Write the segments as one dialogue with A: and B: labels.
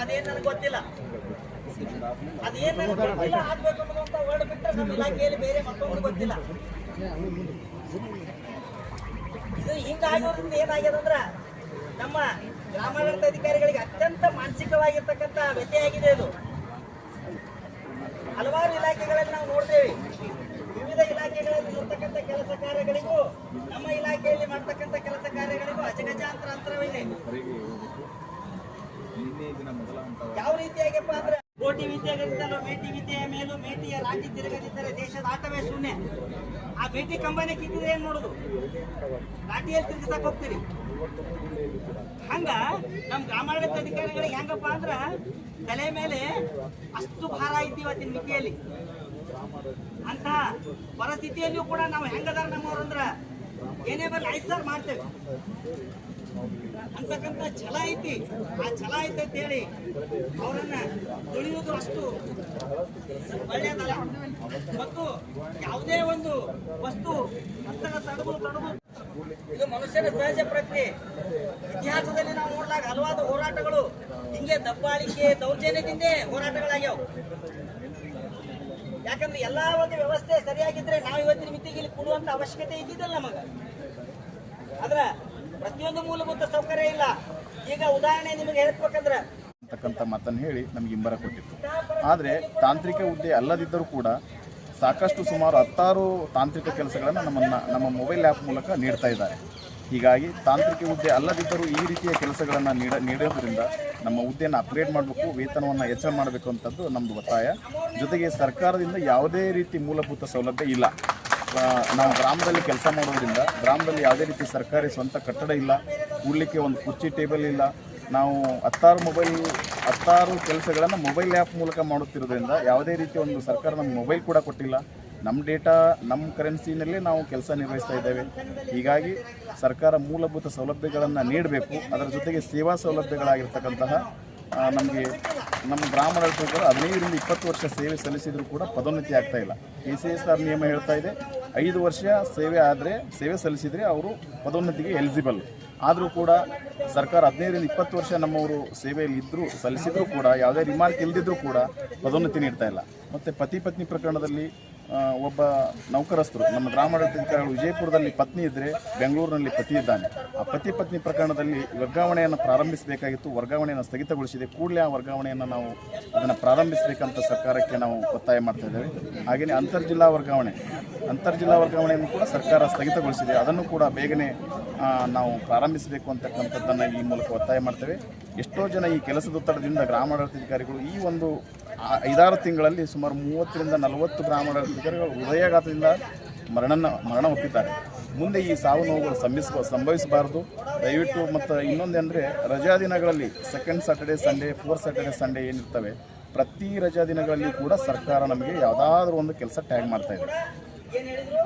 A: ಆಗ್ಬೇಕು ಅದೇನ್ ಆಗ್ಬೇಕು ವರ್ಡ್ ಬಿಟ್ಟರೆ ನಮ್ಮ ಇಲಾಖೆಯಲ್ಲಿ ಬೇರೆ ಗೊತ್ತಿಲ್ಲ ಇದು ನಮ್ಮ ಗ್ರಾಮಾಡಳಿತ ಅಧಿಕಾರಿಗಳಿಗೆ ಅತ್ಯಂತ ಮಾನಸಿಕವಾಗಿರ್ತಕ್ಕಂಥ ವ್ಯತ್ಯಯ ಆಗಿದೆ ಇದು ಹಲವಾರು ಇಲಾಖೆಗಳಲ್ಲಿ ನಾವು ನೋಡ್ತೇವೆ ವಿವಿಧ ಇಲಾಖೆಗಳಲ್ಲಿ ಇರತಕ್ಕಂಥ ಕೆಲಸ ಕಾರ್ಯಗಳಿಗೂ, ನಮ್ಮ ಇಲಾಖೆಯಲ್ಲಿ ಮಾಡ್ತಕ್ಕಂಥ ಕೆಲಸ ಕಾರ್ಯಗಳಿಗೂ ಅಜಗಜಾಂತರ ಅಂತರವಿದೆ. ಯಾವ ರೀತಿಯಾಗಪ್ಪ ಅಂದ್ರೆ, ಕೋಟಿ ವಿದ್ಯೆಗಳಿಂದಲೂ ಮೇಟಿ ವಿದ್ಯೆಯ ಮೇಲೂ ಮೇಟಿಯ ರಾಜ್ಯ ತಿರುಗದಿದ್ದರೆ ದೇಶದ ಆಟವೇ ಶೂನ್ಯ. ಆ ಮೇಟಿ ಕಂಬನೇ ಕಿತ್ತಿದ್ರೆ ಏನ್ ನೋಡುದು ರಾಟಿಯಲ್ಲಿ ತಿರುಗಿಸಕ್ ಹೋಗ್ತೀರಿ. ಹಂಗ ನಮ್ ಗ್ರಾಮಾಡಳಿತ ಅಧಿಕಾರಿಗಳಿಗೆ ಹೆಂಗಪ್ಪ ಅಂದ್ರ, ತಲೆ ಮೇಲೆ ಅಷ್ಟು ಭಾರ ಐತಿ ಇವತ್ತಿನ ಮಿತಿಯಲ್ಲಿ. ಅಂತ ಪರಿಸ್ಥಿತಿಯಲ್ಲಿಯೂ ಕೂಡ ನಾವು ಹೆಂಗದಾರ ನಮ್ಮವ್ರು ಅಂದ್ರ ಏನೇ ಬರಲಿ ಐದು ಸಾವಿರ ಮಾಡ್ತೇವೆ. ಅಂತಕ್ಕಂಥ ಛಲ ಐತಿ. ಆ ಛಲ ಐತೆ ಅಂತ ಹೇಳಿ ಅವರನ್ನ ತುಳಿಯುವುದು ಅಷ್ಟು ಒಳ್ಳೆಯದಲ್ಲ ಮತ್ತು ಯಾವುದೇ ಒಂದು ವಸ್ತು ಅಂತರ ತಡವು ಇದು ಮನುಷ್ಯನ ಸಹಜ ಪ್ರಕ್ರಿಯೆ ಇತಿಹಾಸದಲ್ಲಿ ನಾವು ನೋಡಿದಾಗ ಹಲವಾರು ಹೋರಾಟಗಳು ಹಿಂಗೆ ದಬ್ಬಾಳಿಕೆ, ದೌರ್ಜನ್ಯದಿಂದೇ ಹೋರಾಟಗಳಾಗ್ಯಾವ. ಯಾಕಂದ್ರೆ ಎಲ್ಲಾ ಒಂದು ವ್ಯವಸ್ಥೆ ಸರಿಯಾಗಿದ್ರೆ ನಾವು ಇವತ್ತಿನ ಮಿತಿಗೆ ಇಲ್ಲಿ ಕೊಡುವಂತ ಅವಶ್ಯಕತೆ ಇದ್ದಿದ್ದಲ್ಲ ನಮಗ. ಆದ್ರ ಪ್ರತಿಯೊಂದು ಮೂಲಭೂತ ಸೌಕರ್ಯ ಇಲ್ಲ. ಈಗ ಉದಾಹರಣೆ ನಿಮಗೆ ಹೇಳ್ಬೇಕಂದ್ರೆ
B: ಅಂತಕ್ಕಂಥ ಮಾತನ್ನು ಹೇಳಿ ನಮಗೆ ಇಂಬರ ಕೊಟ್ಟಿತ್ತು. ಆದರೆ ತಾಂತ್ರಿಕ ಹುದ್ದೆ ಅಲ್ಲದಿದ್ದರೂ ಕೂಡ ಸಾಕಷ್ಟು ಸುಮಾರು ಹತ್ತಾರು ತಾಂತ್ರಿಕ ಕೆಲಸಗಳನ್ನು ನಮ್ಮನ್ನು, ನಮ್ಮ ಮೊಬೈಲ್ ಆ್ಯಪ್ ಮೂಲಕ ನೀಡ್ತಾ ಇದ್ದಾರೆ. ಹೀಗಾಗಿ ತಾಂತ್ರಿಕ ಹುದ್ದೆ ಅಲ್ಲದಿದ್ದರೂ ಈ ರೀತಿಯ ಕೆಲಸಗಳನ್ನು ನೀಡ ನೀಡೋದ್ರಿಂದ ನಮ್ಮ ಹುದ್ದೆಯನ್ನು ಅಪ್ಗ್ರೇಡ್ ಮಾಡಬೇಕು, ವೇತನವನ್ನು ಹೆಚ್ಚಳ ಮಾಡಬೇಕು ಅಂತದ್ದು ನಮ್ಮದು ಒತ್ತಾಯ. ಜೊತೆಗೆ ಸರ್ಕಾರದಿಂದ ಯಾವುದೇ ರೀತಿ ಮೂಲಭೂತ ಸೌಲಭ್ಯ ಇಲ್ಲ. ನಾವು ಗ್ರಾಮದಲ್ಲಿ ಕೆಲಸ ಮಾಡೋದ್ರಿಂದ ಗ್ರಾಮದಲ್ಲಿ ಯಾವುದೇ ರೀತಿ ಸರ್ಕಾರಿ ಸ್ವಂತ ಕಟ್ಟಡ ಇಲ್ಲ, ಕೂಡಲಿಕ್ಕೆ ಒಂದು ಕುರ್ಚಿ ಟೇಬಲ್ ಇಲ್ಲ, ನಾವು ಹತ್ತಾರು ಮೊಬೈಲ್, ಹತ್ತಾರು ಕೆಲಸಗಳನ್ನು ಮೊಬೈಲ್ ಆ್ಯಪ್ ಮೂಲಕ ಮಾಡುತ್ತಿರೋದ್ರಿಂದ ಯಾವುದೇ ರೀತಿ ಒಂದು ಸರ್ಕಾರ ನಮ್ಗೆ ಮೊಬೈಲ್ ಕೂಡ ಕೊಟ್ಟಿಲ್ಲ. ನಮ್ಮ ಡೇಟಾ ನಮ್ಮ ಕರೆನ್ಸಿನಲ್ಲೇ ನಾವು ಕೆಲಸ ನಿರ್ವಹಿಸ್ತಾ ಇದ್ದೇವೆ. ಹೀಗಾಗಿ ಸರ್ಕಾರ ಮೂಲಭೂತ ಸೌಲಭ್ಯಗಳನ್ನು ನೀಡಬೇಕು. ಅದರ ಜೊತೆಗೆ ಸೇವಾ ಸೌಲಭ್ಯಗಳಾಗಿರ್ತಕ್ಕಂತಹ ನಮಗೆ ನಮ್ಮ ಗ್ರಾಮಾಡಳಿತಗಳು ಹದಿನೈದರಿಂದ ಇಪ್ಪತ್ತು ವರ್ಷ ಸೇವೆ ಸಲ್ಲಿಸಿದರೂ ಕೂಡ ಪದೋನ್ನತಿ ಆಗ್ತಾ ಇಲ್ಲ. ಕೆ ಸಿ ಎಸ್ ಆರ್ ನಿಯಮ ಹೇಳ್ತಾ ಇದೆ, ಐದು ವರ್ಷ ಸೇವೆ ಆದರೆ, ಸೇವೆ ಸಲ್ಲಿಸಿದರೆ ಅವರು ಪದೋನ್ನತಿಗೆ ಎಲಿಜಿಬಲ್ ಆದರೂ ಕೂಡ ಸರ್ಕಾರ ಹದಿನೈದರಿಂದ ಇಪ್ಪತ್ತು ವರ್ಷ ನಮ್ಮವರು ಸೇವೆಯಲ್ಲಿ ಇದ್ದರೂ ಸಲ್ಲಿಸಿದರೂ ಕೂಡ, ಯಾವುದೇ ರಿಮಾರ್ಕ್ ಇಲ್ಲದಿದ್ದರೂ ಕೂಡ ಪದೋನ್ನತಿ ನೀಡ್ತಾ ಇಲ್ಲ. ಮತ್ತು ಪತಿ ಪತ್ನಿ ಪ್ರಕರಣದಲ್ಲಿ ಒಬ್ಬ ನೌಕರಸ್ಥರು, ನಮ್ಮ ಗ್ರಾಮಾಡಳಿತಾಧಿಕಾರಿಗಳು ವಿಜಯಪುರದಲ್ಲಿ ಪತ್ನಿ ಇದ್ದರೆ ಬೆಂಗಳೂರಿನಲ್ಲಿ ಪತಿ ಇದ್ದಾನೆ. ಆ ಪತಿ ಪತ್ನಿ ಪ್ರಕರಣದಲ್ಲಿ ವರ್ಗಾವಣೆಯನ್ನು ಪ್ರಾರಂಭಿಸಬೇಕಾಗಿತ್ತು. ವರ್ಗಾವಣೆಯನ್ನು ಸ್ಥಗಿತಗೊಳಿಸಿದೆ. ಕೂಡಲೇ ಆ ವರ್ಗಾವಣೆಯನ್ನು ನಾವು ಅದನ್ನು ಪ್ರಾರಂಭಿಸಬೇಕಂತ ಸರ್ಕಾರಕ್ಕೆ ನಾವು ಒತ್ತಾಯ ಮಾಡ್ತಾ ಇದ್ದೇವೆ. ಹಾಗೆಯೇ ಅಂತರ್ಜಿಲ್ಲಾ ವರ್ಗಾವಣೆ, ಅಂತರ್ಜಿಲ್ಲಾ ವರ್ಗಾವಣೆಯನ್ನು ಕೂಡ ಸರ್ಕಾರ ಸ್ಥಗಿತಗೊಳಿಸಿದೆ. ಅದನ್ನು ಕೂಡ ಬೇಗನೆ ನಾವು ಪ್ರಾರಂಭಿಸಬೇಕು ಅಂತಕ್ಕಂಥದ್ದನ್ನು ಈ ಮೂಲಕ ಒತ್ತಾಯ ಮಾಡ್ತೇವೆ. ಎಷ್ಟೋ ಜನ ಈ ಕೆಲಸದ ಒತ್ತಡದಿಂದ ಗ್ರಾಮಾಡಳಿತಾಧಿಕಾರಿಗಳು ಈ ಒಂದು ಐದಾರು ತಿಂಗಳಲ್ಲಿ ಸುಮಾರು ಮೂವತ್ತರಿಂದ ನಲವತ್ತು ಗ್ರಾಮಾಡಳಿತಾಧಿಕಾರಿಗಳು ಹೃದಯಾಘಾತದಿಂದ ಮರಣನ, ಮರಣ ಒಪ್ಪಿದ್ದಾರೆ ಮುಂದೆ ಈ ಸಾವು ನೋವುಗಳು ಸಂಭಿಸ ಸಂಭವಿಸಬಾರದು. ದಯವಿಟ್ಟು ಮತ್ತು ಇನ್ನೊಂದೇನೆಂದರೆ ರಜಾ ದಿನಗಳಲ್ಲಿ second Saturday Sunday four Saturday Sunday ಏನಿರ್ತವೆ, ಪ್ರತಿ ರಜಾ ದಿನಗಳಲ್ಲಿ ಕೂಡ ಸರ್ಕಾರ ನಮಗೆ ಯಾವುದಾದ್ರೂ ಒಂದು ಕೆಲಸ ಟ್ಯಾಗ್ ಮಾಡ್ತಾ ಇದೆ.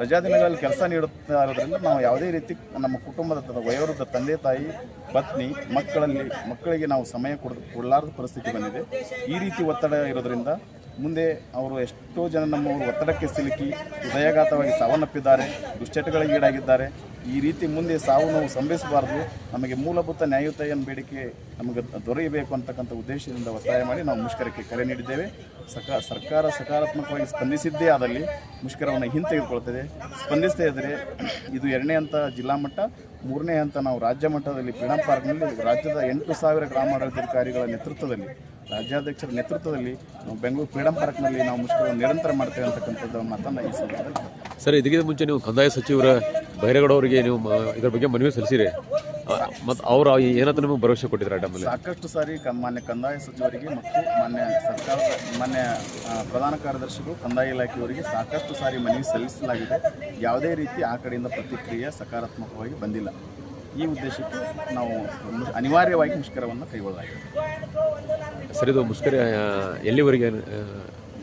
B: ರಜಾ ದಿನಗಳಲ್ಲಿ ಕೆಲಸ ನೀಡುತ್ತಾ ಇರೋದ್ರಿಂದ ನಾವು ಯಾವುದೇ ರೀತಿ ನಮ್ಮ ಕುಟುಂಬದ ತ- ವಯೋವೃದ್ಧ ತಂದೆ ತಾಯಿ ಪತ್ನಿ ಮಕ್ಕಳಲ್ಲಿ ಮಕ್ಕಳಿಗೆ ನಾವು ಸಮಯ ಕೊಡ ಕೊಡಲಾರದ ಪರಿಸ್ಥಿತಿ ಬಂದಿದೆ. ಈ ರೀತಿ ಒತ್ತಡ ಇರೋದ್ರಿಂದ ಮುಂದೆ ಅವರು ಎಷ್ಟೋ ಜನ ನಮ್ಮ ಒತ್ತಡಕ್ಕೆ ಸಿಲುಕಿ ಹೃದಯಾಘಾತವಾಗಿ ಸಾವನ್ನಪ್ಪಿದ್ದಾರೆ ದುಶ್ಚಟಗಳಿಗೆ ಈಡಾಗಿದ್ದಾರೆ. ಈ ರೀತಿ ಮುಂದೆ ಸಾವು ನೋವು ಸಂಭವಿಸಬಾರದು. ನಮಗೆ ಮೂಲಭೂತ ನ್ಯಾಯಯುತೆಯನ್ನು ಬೇಡಿಕೆ ನಮಗೆ ದೊರೆಯಬೇಕು ಅಂತಕ್ಕಂಥ ಉದ್ದೇಶದಿಂದ ಒತ್ತಾಯ ಮಾಡಿ ನಾವು ಮುಷ್ಕರಕ್ಕೆ ಕರೆ ನೀಡಿದ್ದೇವೆ. ಸರ್ಕಾರ ಸಕಾರಾತ್ಮಕವಾಗಿ ಸ್ಪಂದಿಸಿದ್ದೇ ಆದಲ್ಲಿ ಮುಷ್ಕರವನ್ನು ಹಿಂತೆಗೆದುಕೊಳ್ತದೆ. ಸ್ಪಂದಿಸದೇ ಇದ್ದರೆ ಇದು ಎರಡನೇ ಹಂತ ಜಿಲ್ಲಾ ಮಟ್ಟ, ಮೂರನೇ ಹಂತ ನಾವು ರಾಜ್ಯ ಮಟ್ಟದಲ್ಲಿ ಫ್ರೀಡಂ ಪಾರ್ಕ್ನಲ್ಲಿ ರಾಜ್ಯದ ಎಂಟು ಸಾವಿರ ಗ್ರಾಮಾಡಳಿತಾಧಿಕಾರಿಗಳ ನೇತೃತ್ವದಲ್ಲಿ, ರಾಜ್ಯಾಧ್ಯಕ್ಷರ ನೇತೃತ್ವದಲ್ಲಿ ನಾವು ಬೆಂಗಳೂರು ಫ್ರೀಡಂ ಪಾರ್ಕ್ನಲ್ಲಿ ನಾವು ಮುಷ್ಕರವನ್ನು ನಿರಂತರ ಮಾಡ್ತೇವೆ ಅಂತಕ್ಕಂಥದ್ದು ಮಾತನ್ನು ಈ ಸಂದರ್ಭದಲ್ಲಿ
C: ಸರ್, ಇದಕ್ಕಿಂತ ಮುಂಚೆ ನೀವು ಕಂದಾಯ ಸಚಿವರ ಬೈರೇಗೌಡ ಅವರಿಗೆ ನೀವು ಇದರ ಬಗ್ಗೆ ಮನವಿ ಸಲ್ಲಿಸಿರಿ. ಮತ್ತು ಅವರು ಏನಂತ ನಿಮಗೆ ಭರವಸೆ ಕೊಟ್ಟಿದ್ದಾರೆ ಆ ಟೈಮಲ್ಲಿ?
B: ಸಾಕಷ್ಟು ಸಾರಿ ಕ- ಮಾನ್ಯ ಕಂದಾಯ ಸಚಿವರಿಗೆ ಮತ್ತು ಮಾನ್ಯ ಸರ್ಕಾರ ಮಾನ್ಯ ಆ, ಪ್ರಧಾನ ಕಾರ್ಯದರ್ಶಿಗಳು ಕಂದಾಯ ಇಲಾಖೆಯವರಿಗೆ ಸಾಕಷ್ಟು ಸಾರಿ ಮನವಿ ಸಲ್ಲಿಸಲಾಗಿದೆ. ಯಾವುದೇ ರೀತಿ ಆ ಕಡೆಯಿಂದ ಪ್ರತಿಕ್ರಿಯೆ ಸಕಾರಾತ್ಮಕವಾಗಿ ಬಂದಿಲ್ಲ. ಈ ಉದ್ದೇಶಕ್ಕೆ ನಾವು ಮು- ಅನಿವಾರ್ಯವಾಗಿ ಮುಷ್ಕರವನ್ನು ಕೈಗೊಳ್ಳಲಾಗಿದೆ.
C: ಸರ್ ಇದು ಮುಷ್ಕರ ಆ, ಎಲ್ಲಿವರೆಗೆ ಆ,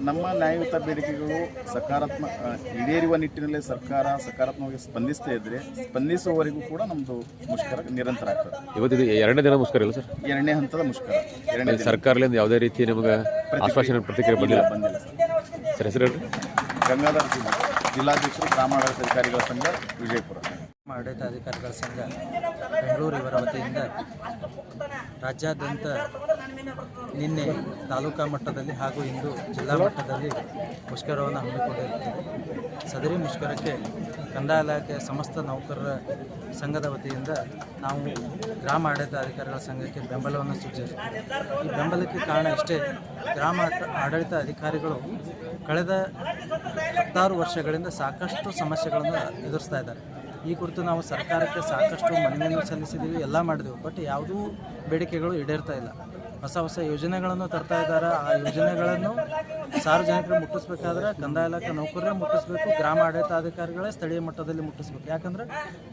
B: ನಮ್ಮ ನ್ಯಾಯಯುತ ಬೇಡಿಕೆಗಳು ಸಕಾರಾತ್ಮಕ ಈಡೇರುವ ನಿಟ್ಟಿನಲ್ಲಿ ಸರ್ಕಾರ ಸಕಾರಾತ್ಮಕವಾಗಿ ಸ್ಪಂದಿಸದೇ ಇದ್ದರೆ ಸ್ಪಂದಿಸುವವರೆಗೂ ಕೂಡ ನಮ್ಮದು ಮುಷ್ಕರ ನಿರಂತರ ಆಗ್ತದೆ.
C: ಇವತ್ತು ಎರಡನೇ ದಿನ ಮುಷ್ಕರ ಇಲ್ಲ ಸರ್?
B: ಎರಡನೇ ಹಂತದ ಮುಷ್ಕರ. ಎರಡನೇ ದಿನ.
C: ಸರ್ಕಾರದಿಂದ ಯಾವುದೇ ರೀತಿ ನಮಗೆ ಆಶ್ವಾಸನೆ ಪ್ರತಿಕ್ರಿಯೆ ಬಂದಿಲ್ಲ?
B: ಬಂದಿಲ್ಲ ಸರ್.
C: ಸರ್ ಹೆಸರು ಹೇಳ್ರಿ.
B: ಗಂಗಾಧರ್ ಸಿಂಗ್ ಜಿಲ್ಲಾಧ್ಯಕ್ಷರು ಗ್ರಾಮಾಡಳಿತ ಅಧಿಕಾರಿಗಳ ಸಂಘ ವಿಜಯಪುರ.
D: ಆಡಳಿತಾಧಿಕಾರಿಗಳ ಸಂಘ ಬೆಂಗಳೂರು ಇವರ ವತಿಯಿಂದ ರಾಜ್ಯಾದ್ಯಂತ ನಿನ್ನೆ ತಾಲೂಕಾ ಮಟ್ಟದಲ್ಲಿ ಹಾಗೂ ಇಂದು ಜಿಲ್ಲಾ ಮಟ್ಟದಲ್ಲಿ ಮುಷ್ಕರವನ್ನು ಹಮ್ಮಿಕೊಂಡಿರುತ್ತೇವೆ. ಸದರಿ ಮುಷ್ಕರಕ್ಕೆ ಕಂದಾಯ ಇಲಾಖೆಯ ಸಮಸ್ತ ನೌಕರರ ಸಂಘದ ವತಿಯಿಂದ ನಾವು ಗ್ರಾಮ ಆಡಳಿತ ಅಧಿಕಾರಿಗಳ ಸಂಘಕ್ಕೆ ಬೆಂಬಲವನ್ನು ಸೂಚಿಸುತ್ತೇವೆ ಈ ಬೆಂಬಲಕ್ಕೆ ಕಾರಣ ಇಷ್ಟೇ, ಗ್ರಾಮ ಆಡಳಿತ ಅಧಿಕಾರಿಗಳು ಕಳೆದ ಹತ್ತಾರು ವರ್ಷಗಳಿಂದ ಸಾಕಷ್ಟು ಸಮಸ್ಯೆಗಳನ್ನು ಎದುರಿಸ್ತಾ ಇದ್ದಾರೆ. ಈ ಕುರಿತು ನಾವು ಸರ್ಕಾರಕ್ಕೆ ಸಾಕಷ್ಟು ಮನವಿಯನ್ನು ಸಲ್ಲಿಸಿದ್ದೀವಿ, ಎಲ್ಲ ಮಾಡಿದೆವು, ಬಟ್ ಯಾವುದೂ ಬೇಡಿಕೆಗಳು ಈಡೇರ್ತಾ ಇಲ್ಲ. ಹೊಸ ಹೊಸ ಯೋಜನೆಗಳನ್ನು ತರ್ತಾ ಇದ್ದಾರೆ. ಆ ಯೋಜನೆಗಳನ್ನು ಸಾರ್ವಜನಿಕರು ಮುಟ್ಟಿಸ್ಬೇಕಾದ್ರೆ ಕಂದಾಯ ಇಲಾಖೆ ನೌಕರರೇ ಮುಟ್ಟಿಸ್ಬೇಕು, ಗ್ರಾಮ ಆಡಳಿತಾಧಿಕಾರಿಗಳೇ ಸ್ಥಳೀಯ ಮಟ್ಟದಲ್ಲಿ ಮುಟ್ಟಿಸ್ಬೇಕು. ಯಾಕಂದ್ರೆ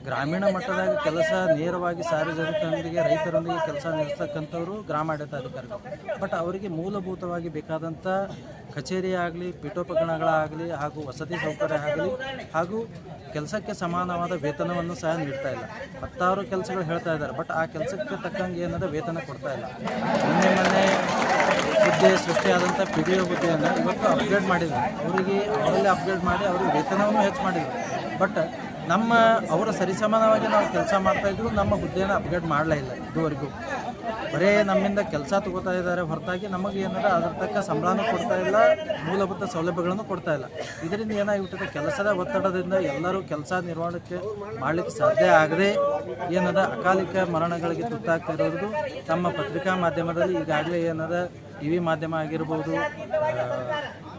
D: ಗ್ರಾಮೀಣ ಮಟ್ಟದಾಗ ಕೆಲಸ ನೇರವಾಗಿ ಸಾರ್ವಜನಿಕರೊಂದಿಗೆ, ರೈತರೊಂದಿಗೆ ಕೆಲಸ ನಡೆಸ್ತಕ್ಕಂಥವ್ರು ಗ್ರಾಮ ಆಡಳಿತಾಧಿಕಾರಿಗಳು ಬಟ್ ಅವರಿಗೆ ಮೂಲಭೂತವಾಗಿ ಬೇಕಾದಂಥ ಕಚೇರಿ ಆಗಲಿ ಪೀಠೋಪಕರಣಗಳಾಗಲಿ ಹಾಗೂ ವಸತಿ ಸೌಕರ್ಯ ಆಗಲಿ, ಹಾಗೂ ಕೆಲಸಕ್ಕೆ ಸಮಾನವಾದ ವೇತನವನ್ನು ಸಹ ನೀಡ್ತಾ ಇಲ್ಲ. ಹತ್ತಾರು ಕೆಲಸಗಳು ಹೇಳ್ತಾ ಇದ್ದಾರೆ. ಬಟ್ ಆ ಕೆಲಸಕ್ಕೆ ತಕ್ಕಂಗೆ ಏನಾದರೂ ವೇತನ ಕೊಡ್ತಾ ಇಲ್ಲ. ಮೊನ್ನೆ ಮೊನ್ನೆ ಹುದ್ದೆ ಸೃಷ್ಟಿಯಾದಂಥ ಪಿ ಡಿ ಒ ಹುದ್ದೆಯನ್ನು ಇವತ್ತು ಅಪ್ಗ್ರೇಡ್ ಮಾಡಿದ್ರು. ಅವರಿಗೆ ಅವರಲ್ಲೇ ಅಪ್ಗ್ರೇಡ್ ಮಾಡಿ ಅವ್ರಿಗೆ ವೇತನವನ್ನು ಹೆಚ್ಚು ಮಾಡಿದ್ರು. ಬಟ್ ನಮ್ಮ ಅವರ ಸರಿಸಮಾನವಾಗಿ ನಾವು ಕೆಲಸ ಮಾಡ್ತಾಯಿದ್ರು ನಮ್ಮ ಹುದ್ದೆಯನ್ನು ಅಪ್ಗ್ರೇಡ್ ಮಾಡಲೇ ಇಲ್ಲ ಇದುವರೆಗೂ. ಬರೇ ನಮ್ಮಿಂದ ಕೆಲಸ ತಗೋತಾ ಇದ್ದಾರೆ ಹೊರತಾಗಿ ನಮಗೆ ಏನಾರ ಅದರ ತಕ್ಕ ಸಂಬಳನೂ ಕೊಡ್ತಾ ಇಲ್ಲ, ಮೂಲಭೂತ ಸೌಲಭ್ಯಗಳನ್ನು ಕೊಡ್ತಾ ಇಲ್ಲ. ಇದರಿಂದ ಏನಾಗಿಬಿಟ್ಟಿದೆ? ಕೆಲಸದ ಒತ್ತಡದಿಂದ ಎಲ್ಲರೂ ಕೆಲಸ ನಿರ್ವಹಣಕ್ಕೆ ಮಾಡಲಿಕ್ಕೆ ಸಾಧ್ಯ ಆಗದೆ ಏನದ ಅಕಾಲಿಕ ಮರಣಗಳಿಗೆ ತುತ್ತಾಗ್ತಾ ಇರೋದು ತಮ್ಮ ಪತ್ರಿಕಾ ಮಾಧ್ಯಮದಲ್ಲಿ ಈಗಾಗಲೇ ಏನದ ಟಿ ವಿ ಮಾಧ್ಯಮ ಆಗಿರ್ಬೋದು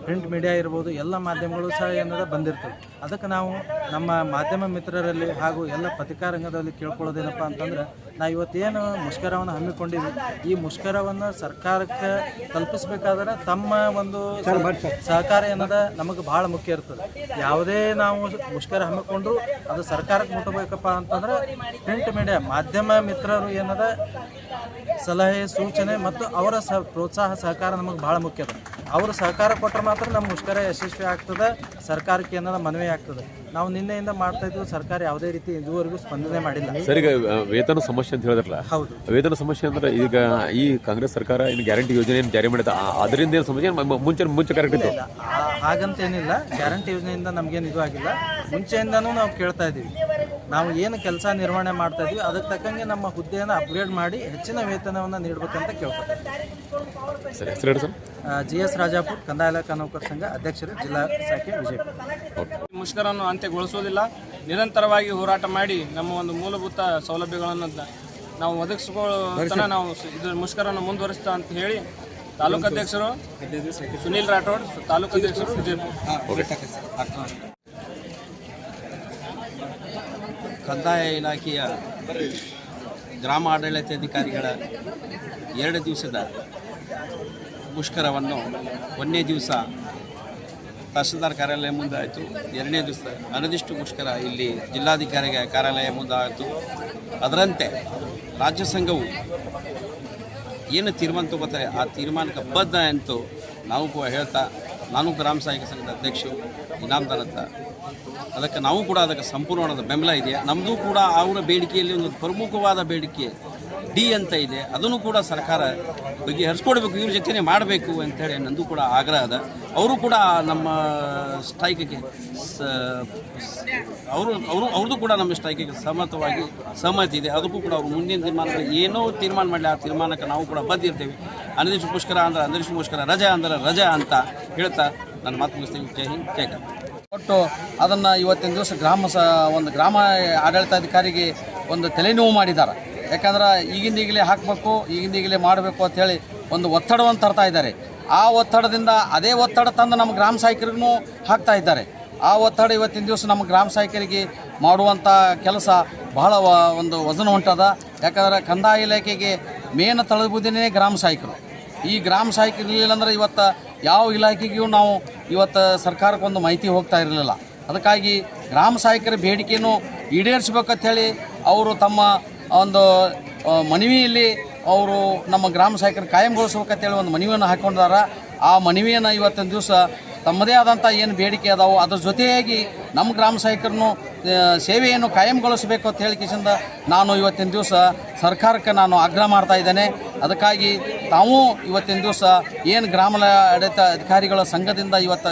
D: ಪ್ರಿಂಟ್ ಮೀಡಿಯಾ ಇರ್ಬೋದು, ಎಲ್ಲ ಮಾಧ್ಯಮಗಳು ಸಹ ಏನದ ಬಂದಿರ್ತವೆ. ಅದಕ್ಕೆ ನಾವು ನಮ್ಮ ಮಾಧ್ಯಮ ಮಿತ್ರರಲ್ಲಿ ಹಾಗೂ ಎಲ್ಲ ಪತ್ರಿಕಾ ರಂಗದಲ್ಲಿ ಕೇಳ್ಕೊಳ್ಳೋದೇನಪ್ಪ ಅಂತಂದ್ರೆ, ನಾವು ಇವತ್ತೇನು ಮುಷ್ಕರವನ್ನು ಹಮ್ಮಿಕೊಂಡಿದ್ವಿ ಈ ಮುಷ್ಕರವನ್ನು ಸರ್ಕಾರಕ್ಕೆ ತಲುಪಿಸ್ಬೇಕಾದ್ರೆ ತಮ್ಮ ಒಂದು ಸಹಕಾರ ಏನದ ನಮಗೆ ಭಾಳ ಮುಖ್ಯ ಇರ್ತದೆ. ಯಾವುದೇ ನಾವು ಮುಷ್ಕರ ಹಮ್ಮಿಕೊಂಡ್ರು ಅದು ಸರ್ಕಾರಕ್ಕೆ ಮುಟ್ಟಬೇಕಪ್ಪ ಅಂತಂದ್ರೆ ಪ್ರಿಂಟ್ ಮೀಡಿಯಾ ಮಾಧ್ಯಮ ಮಿತ್ರರು ಏನದ ಸಲಹೆ, ಸೂಚನೆ ಮತ್ತು ಅವರ ಸಹ ಪ್ರೋತ್ಸಾಹ ಸಹಕಾರ ನಮಗೆ ಭಾಳ ಮುಖ್ಯ ಅವರು ಸಹಕಾರ ಕೊಟ್ಟರೆ ಮಾತ್ರ ನಮ್ಮ ಮುಷ್ಕರ ಯಶಸ್ವಿ ಆಗ್ತದೆ ಸರ್ಕಾರಕ್ಕೆ ಏನಾರ ಮನವಿ ಆಗ್ತದೆ. ನಾವು ನಿನ್ನೆಯಿಂದ ಮಾಡ್ತಾ ಇದ್ವಿ ಸರ್ಕಾರ ಯಾವುದೇ ರೀತಿ ಇದುವರೆಗೂ ಸ್ಪಂದನೆ ಮಾಡಿಲ್ಲ.
C: ಸರಿ ವೇತನ ಸಮಸ್ಯೆ ಅಂತ ಹೇಳಿದ್ರಲ್ಲ?
D: ಹೌದು.
C: ವೇತನ ಸಮಸ್ಯೆ ಅಂದ್ರೆ ಈಗ ಈ ಕಾಂಗ್ರೆಸ್ ಸರ್ಕಾರ ಏನು ಗ್ಯಾರಂಟಿ ಯೋಜನೆ ಏನು ಜಾರಿ ಮಾಡಿದ? ಅದರಿಂದ ಏನು ಸಮಸ್ಯೆ ಮುಂಚೆ ಮುಂಚೆ ಕರೆಕ್ಟ್ ಇತ್ತು.
D: ಇಲ್ಲ ಏನಿಲ್ಲ. ಗ್ಯಾರಂಟಿ ಯೋಜನೆಯಿಂದ ನಮ್ಗೇನು ಇದು ಆಗಿಲ್ಲ. ಮುಂಚೆಯಿಂದನೂ ನಾವು ಕೇಳ್ತಾ ಇದ್ದೀವಿ. ನಾವು ಏನು ಕೆಲಸ ನಿರ್ವಹಣೆ ಮಾಡ್ತಾ ಇದ್ವಿ ಅದಕ್ಕೆ ತಕ್ಕಂಗೆ ನಮ್ಮ ಹುದ್ದೆಯನ್ನು ಅಪ್ಗ್ರೇಡ್ ಮಾಡಿ ಹೆಚ್ಚಿನ ವೇತನವನ್ನು ನೀಡಬೇಕಂತ ಕೇಳ್ಕೊತೀವಿ.
C: Sir sir.
D: G S Rajapur ಕಂದಾಯ ಇಲಾಖಾ ನೌಕರ ಸಂಘ ಅಧ್ಯಕ್ಷರು ಜಿಲ್ಲಾ ಶಾಖೆ ವಿಜಯಪುರ
E: ಮುಷ್ಕರನ್ನು ಅಂತ್ಯಗೊಳಿಸುವುದಿಲ್ಲ. ನಿರಂತರವಾಗಿ ಹೋರಾಟ ಮಾಡಿ ನಮ್ಮ ಒಂದು ಮೂಲಭೂತ ಸೌಲಭ್ಯಗಳನ್ನು ನಾವು ಒದಗಿಸಿಕೊಳ್ಳೋ ನಾವು ಸ- ಇದು ಮುಷ್ಕರನ್ನು ಮುಂದುವರಿಸ್ತಾ ಅಂತ ಹೇಳಿ ತಾಲೂಕು ಅಧ್ಯಕ್ಷರು ಸುನೀಲ್ ರಾಠೋಡ್ ತಾಲೂಕು ಅಧ್ಯಕ್ಷರು ವಿಜಯಪುರ
F: ಕಂದಾಯ ಇಲಾಖೆಯ ಗ್ರಾಮ ಆಡಳಿತಾಧಿಕಾರಿಗಳ ಎರಡು ದಿವಸದ ಮುಷ್ಕರವನ್ನು ಒಂದನೇ ದಿವಸ ತಹಸೀಲ್ದಾರ್ ಕಾರ್ಯಾಲಯ ಮುಂದಾಯಿತು. ಎರಡನೇ ದಿವಸ ಅನಿರ್ದಿಷ್ಟ ಮುಷ್ಕರ ಇಲ್ಲಿ ಜಿಲ್ಲಾಧಿಕಾರಿ ಕಾರ್ಯಾಲಯ ಮುಂದೆ ಆಯಿತು ಅದರಂತೆ ರಾಜ್ಯ ಸಂಘವು ಏನು ತೀರ್ಮಾನ ತಗೋತಾರೆ ಆ ತೀರ್ಮಾನಕ್ಕೆ ಬದ್ಧ ಅಂತೂ ನಾವು ಕೂಡ ಹೇಳ್ತಾ, ನಾನು ಗ್ರಾಮ ಸಹಾಯಕ ಸಂಘದ ಅಧ್ಯಕ್ಷರು, ಇನಾಮ್ದಾರ್ ಅಂತ. ಅದಕ್ಕೆ ನಾವು ಕೂಡ ಅದಕ್ಕೆ ಸಂಪೂರ್ಣವಾದ ಬೆಂಬಲ ಇದೆಯಾ? ನಮ್ಮದು ಕೂಡ ಅವರ ಬೇಡಿಕೆಯಲ್ಲಿ ಒಂದು ಪ್ರಮುಖವಾದ ಬೇಡಿಕೆ ಡಿ ಅಂತ ಇದೆ, ಅದನ್ನು ಕೂಡ ಸರ್ಕಾರ ಬಗೆಹರಿಸ್ಕೊಡ್ಬೇಕು, ಇವ್ರ ಜೊತೆನೇ ಮಾಡಬೇಕು ಅಂತೇಳಿ ನಂದು ಕೂಡ ಆಗ್ರಹ ಅದ. ಅವರು ಕೂಡ ನಮ್ಮ ಸ್ಟ್ರೈಕಿಗೆ ಅವರು ಅವರು, ಅವ್ರದ್ದು ಕೂಡ ನಮ್ಮ ಸ್ಟ್ರೈಕಿಗೆ ಸಹಮತವಾಗಿ ಸಹಮತಿ ಇದೆ. ಅದಕ್ಕೂ ಕೂಡ ಅವರು ಮುಂದಿನ ತೀರ್ಮಾನಗಳು ಏನೋ ತೀರ್ಮಾನ ಮಾಡಲಿ, ಆ ತೀರ್ಮಾನಕ್ಕೆ ನಾವು ಕೂಡ ಬದ್ದಿರ್ತೇವೆ. ಅನಿರ್ದಿಷ್ಟ ಮುಷ್ಕರ ಅಂದ್ರೆ ಅನಿರ್ದಿಷ್ಟ ಮುಷ್ಕರ ರಜಾ ಅಂದ್ರೆ ರಜಾ ಅಂತ ಹೇಳ್ತಾ ನನ್ನ ಮಾತು ಮುಗಿಸ್ತೀವಿ. ಜೈ ಹಿಂದ್, ಜೈ ಒಟ್ಟು ಅದನ್ನು ಇವತ್ತಿನ ದಿವಸ ಗ್ರಾಮ ಸ, ಒಂದು ಗ್ರಾಮ ಆಡಳಿತಾಧಿಕಾರಿಗೆ ಒಂದು ತಲೆನೋವು ಮಾಡಿದ್ದಾರೆ ಯಾಕಂದ್ರೆ ಈಗಿಂದ ಈಗಲೇ ಹಾಕಬೇಕು ಈಗಿಂದ ಈಗಲೇ ಮಾಡಬೇಕು ಅಂಥೇಳಿ ಒಂದು ಒತ್ತಡವನ್ನು ತರ್ತಾ ಇದ್ದಾರೆ. ಆ ಒತ್ತಡದಿಂದ ಅದೇ ಒತ್ತಡ ತಂದು ನಮ್ಮ ಗ್ರಾಮ ಸಹಾಯಕರಿಗೂ ಹಾಕ್ತಾ ಇದ್ದಾರೆ. ಆ ಒತ್ತಡ ಇವತ್ತಿನ ದಿವಸ ನಮ್ಮ ಗ್ರಾಮ ಸಹಾಯಕರಿಗೆ ಮಾಡುವಂಥ ಕೆಲಸ ಬಹಳ ಒಂದು ವಜನ ಉಂಟದ. ಯಾಕಂದ್ರೆ ಕಂದಾಯ ಇಲಾಖೆಗೆ ಮೇನ್ ತಳಬುದಿನೇ ಗ್ರಾಮ ಸಹಾಯಕರು ಈ ಗ್ರಾಮ ಸಹಾಯಕ ಇರಲಿಲ್ಲ ಅಂದ್ರೆ ಇವತ್ತು ಯಾವ ಇಲಾಖೆಗೂ ನಾವು ಇವತ್ತು ಸರ್ಕಾರಕ್ಕೊಂದು ಮಾಹಿತಿ ಹೋಗ್ತಾ ಇರಲಿಲ್ಲ. ಅದಕ್ಕಾಗಿ ಗ್ರಾಮ ಸಹಾಯಕರ ಬೇಡಿಕೆಯನ್ನು ಈಡೇರಿಸ್ಬೇಕಂತೇಳಿ ಅವರು ತಮ್ಮ ಒಂದು ಮನವಿಯಲ್ಲಿ ಅವರು ನಮ್ಮ ಗ್ರಾಮ ಸಹಾಯಕರು ಕಾಯಂಗೊಳಿಸ್ಬೇಕಂತೇಳಿ ಒಂದು ಮನವಿಯನ್ನು ಹಾಕ್ಕೊಂಡಿದ್ದಾರೆ ಆ ಮನವಿಯನ್ನು ಇವತ್ತಿನ ದಿವಸ ತಮ್ಮದೇ ಆದಂಥ ಏನು ಬೇಡಿಕೆ ಅದಾವೋ, ಅದ್ರ ಜೊತೆಯಾಗಿ ನಮ್ಮ ಗ್ರಾಮ ಸಹಾಯಕರನ್ನು ಸೇವೆಯನ್ನು ಕಾಯಂಗೊಳಿಸಬೇಕು ಅಂತ ಹೇಳಿಕೆಸಿಂದ ನಾನು ಇವತ್ತಿನ ದಿವಸ ಸರ್ಕಾರಕ್ಕೆ ನಾನು ಆಗ್ರಹ ಮಾಡ್ತಾ ಇದ್ದೇನೆ. ಅದಕ್ಕಾಗಿ ತಾವು ಇವತ್ತಿನ ದಿವಸ ಏನು ಗ್ರಾಮ ಆಡಳಿತ ಅಧಿಕಾರಿಗಳ ಸಂಘದಿಂದ ಇವತ್ತು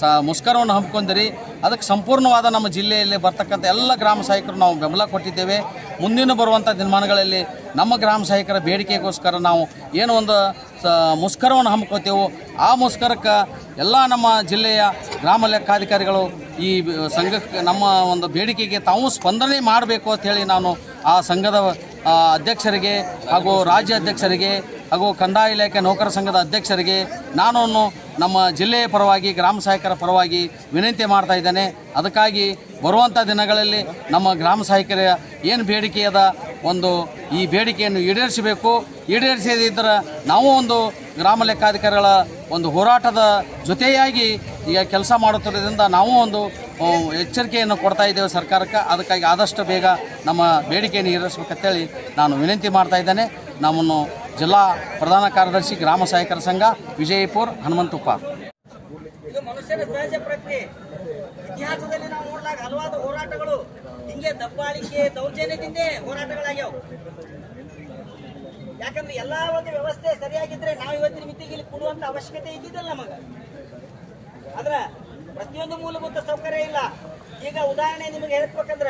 F: ಸ ಮುಷ್ಕರವನ್ನು ಹಮ್ಮಿಕೊಂಡಿರಿ. ಅದಕ್ಕೆ ಸಂಪೂರ್ಣವಾದ ನಮ್ಮ ಜಿಲ್ಲೆಯಲ್ಲಿ ಬರ್ತಕ್ಕಂಥ ಎಲ್ಲ ಗ್ರಾಮ ಸಹಾಯಕರು ನಾವು ಬೆಂಬಲ ಕೊಟ್ಟಿದ್ದೇವೆ. ಮುಂದಿನ ಬರುವಂಥ ದಿನಮಾನಗಳಲ್ಲಿ ನಮ್ಮ ಗ್ರಾಮ ಸಹಾಯಕರ ಬೇಡಿಕೆಗೋಸ್ಕರ ನಾವು ಏನು ಒಂದು ಸ ಮುಷ್ಕರವನ್ನು ಹಮ್ಮಿಕೊತೇವೋ ಆ ಮುಷ್ಕರಕ್ಕೆ ಎಲ್ಲ ನಮ್ಮ ಜಿಲ್ಲೆಯ ಗ್ರಾಮ ಲೆಕ್ಕಾಧಿಕಾರಿಗಳು ಈ ಸಂಘಕ್ಕೆ ನಮ್ಮ ಒಂದು ಬೇಡಿಕೆಗೆ ತಾವು ಸ್ಪಂದನೆ ಮಾಡಬೇಕು ಅಂತ ಹೇಳಿ ನಾನು ಆ ಸಂಘದ ಅಧ್ಯಕ್ಷರಿಗೆ ಹಾಗೂ ರಾಜ್ಯ ಅಧ್ಯಕ್ಷರಿಗೆ ಹಾಗೂ ಕಂದಾಯ ಇಲಾಖೆ ನೌಕರ ಸಂಘದ ಅಧ್ಯಕ್ಷರಿಗೆ ನಾನು ನಮ್ಮ ಜಿಲ್ಲೆಯ ಪರವಾಗಿ, ಗ್ರಾಮ ಸಹಾಯಕರ ಪರವಾಗಿ ವಿನಂತಿ ಮಾಡ್ತಾ ಇದ್ದೇನೆ. ಅದಕ್ಕಾಗಿ ಬರುವಂಥ ದಿನಗಳಲ್ಲಿ ನಮ್ಮ ಗ್ರಾಮ ಸಹಾಯಕರ ಏನು ಬೇಡಿಕೆ ಅದ, ಒಂದು ಈ ಬೇಡಿಕೆಯನ್ನು ಈಡೇರಿಸಬೇಕು. ಈಡೇರಿಸದಿದ್ದರೆ ನಾವು ಒಂದು ಗ್ರಾಮ ಲೆಕ್ಕಾಧಿಕಾರಿಗಳ ಒಂದು ಹೋರಾಟದ ಜೊತೆಯಾಗಿ ಈಗ ಕೆಲಸ ಮಾಡುತ್ತಿರೋದ್ರಿಂದ ನಾವು ಒಂದು ಎಚ್ಚರಿಕೆಯನ್ನು ಕೊಡ್ತಾ ಇದ್ದೇವೆ ಸರ್ಕಾರಕ್ಕೆ. ಅದಕ್ಕಾಗಿ ಆದಷ್ಟು ಬೇಗ ನಮ್ಮ ಬೇಡಿಕೆಯನ್ನು ಈಡೇರಿಸಬೇಕಂತೇಳಿ ನಾನು ವಿನಂತಿ ಮಾಡ್ತಾ ಇದ್ದೇನೆ. ನಮ್ಮನ್ನು ಜಿಲ್ಲಾ ಪ್ರಧಾನ ಕಾರ್ಯದರ್ಶಿ, ಗ್ರಾಮ ಸಹಾಯಕರ ಸಂಘ, ವಿಜಯಪುರ ಹನುಮಂತಪ್ಪ
A: ಇದು ಮನುಷ್ಯನ ನಾವು ಹೋರಾಟಗಳು, ಹಿಂಗೆ ದಬ್ಬಾಳಿಕೆ ಯಾಕಂದ್ರೆ ಎಲ್ಲಾ ಒಂದು ವ್ಯವಸ್ಥೆ ಸರಿಯಾಗಿದ್ರೆ ನಾವು ಇವತ್ತಿನ ಮಿತಿಗೆ ಇಲ್ಲಿ ಕೊಡುವಂತ ಅವಶ್ಯಕತೆ ಇದ್ದಿದ್ದಲ್ಲ ನಮಗ. ಆದ್ರ ಪ್ರತಿಯೊಂದು ಮೂಲಭೂತ ಸೌಕರ್ಯ ಇಲ್ಲ. ಈಗ ಉದಾಹರಣೆ ನಿಮಗೆ ಹೇಳ್ಬೇಕಂದ್ರ